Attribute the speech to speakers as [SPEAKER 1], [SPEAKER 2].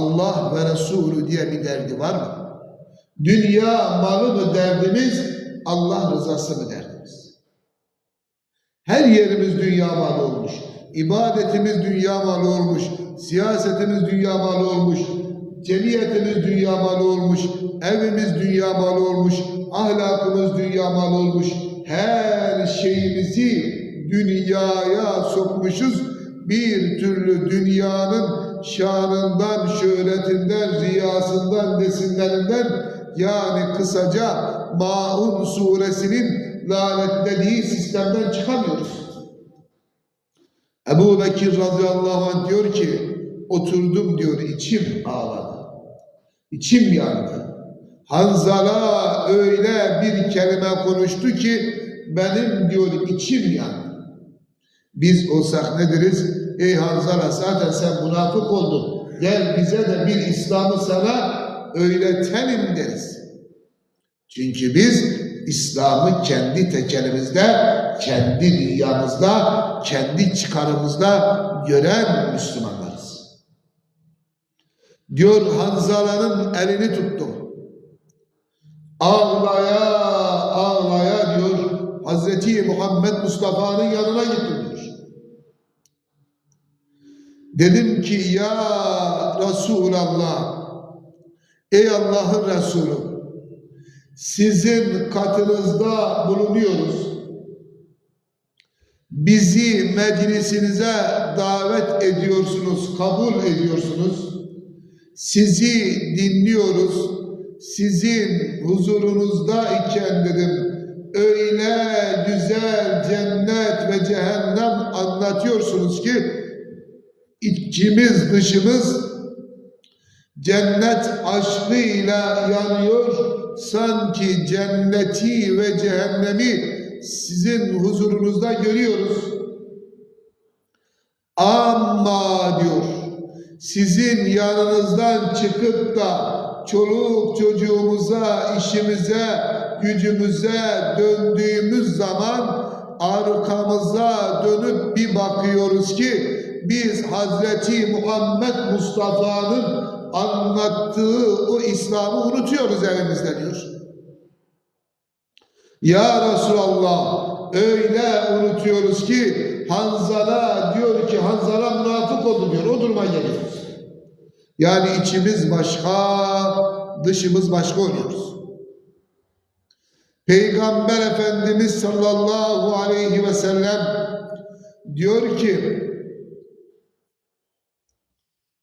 [SPEAKER 1] Allah ve Resulü diye bir derdi var mı? Dünya malı mı derdimiz, Allah rızası mı derdimiz? Her yerimiz dünya malı olmuş. İbadetimiz dünya malı olmuş. Siyasetimiz dünya malı olmuş. Cemiyetimiz dünya malı olmuş. Evimiz dünya malı olmuş. Ahlakımız dünya malı olmuş. Her şeyimizi dünyaya sokmuşuz. Bir türlü dünyanın şanından, şöhretinden, riyasından, nesinlerinden yani kısaca Maun suresinin lanetlediği sistemden çıkamıyoruz. Ebu Bekir radıyallahu anh diyor ki oturdum diyor içim ağladı. İçim yandı. Hanzala öyle bir kelime konuştu ki benim diyor içim yandı. Biz olsak ne deriz? Ey Hanzala zaten sen münafık oldun. Gel bize de bir İslam'ı sana öğretelim deriz. Çünkü biz İslam'ı kendi tekelimizde, kendi dünyamızda, kendi çıkarımızda gören Müslümanlarız. Diyor Hanzala'nın elini tuttum. Ağlaya ağlaya diyor Hazreti Muhammed Mustafa'nın yanına diyor. Dedim ki ya Resulallah ey Allah'ın Resulü sizin katınızda bulunuyoruz. Bizi meclisinize davet ediyorsunuz, kabul ediyorsunuz. Sizi dinliyoruz. Sizin huzurunuzda iken dedim öyle güzel cennet ve cehennem anlatıyorsunuz ki içimiz dışımız cennet aşkıyla yanıyor. Sanki cenneti ve cehennemi sizin huzurunuzda görüyoruz. Ama diyor sizin yanınızdan çıkıp da çoluk çocuğumuza, işimize, gücümüze döndüğümüz zaman arkamıza dönüp bir bakıyoruz ki biz Hazreti Muhammed Mustafa'nın anlattığı o İslam'ı unutuyoruz evimizde diyor. Ya Resulallah öyle unutuyoruz ki Hanzala diyor ki Hanzala münafık oldu diyor. O duruma geliyoruz. Yani içimiz başka, dışımız başka oluyoruz. Peygamber Efendimiz sallallahu aleyhi ve sellem diyor ki